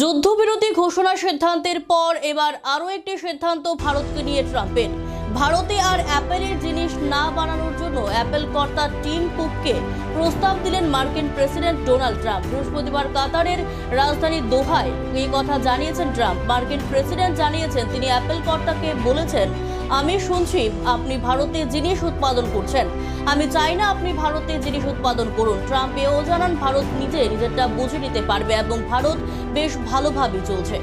যুদ্ধবিরতি ঘোষণা সিদ্ধান্তের পর এবার আরও একটি সিদ্ধান্ত ভারতকে নিয়ে ট্রাম্পের। ভারতে আর অ্যাপেলের জিনিস না বানানোর জন্য অ্যাপেল কর্তা টিম কুককে প্রস্তাব দিলেন মার্কিন প্রেসিডেন্ট ডোনাল্ড ট্রাম্প। বৃহস্পতিবার কাতারের রাজধানী দোহায় এই কথা জানিয়েছেন ট্রাম্প। মার্কিন প্রেসিডেন্ট জানিয়েছেন, তিনি অ্যাপেল কর্তাকে বলেছেন, আমি শুনছি আপনি ভারতে জিনিস উৎপাদন করছেন। আমি চাই না আপনি ভারতে জিনিস উৎপাদন করুন ট্রাম্প এও জানান, ভারত নিজে নিজেরটা বুঝে নিতে পারবে এবং ভারত বেশ ভালোভাবে চলছে।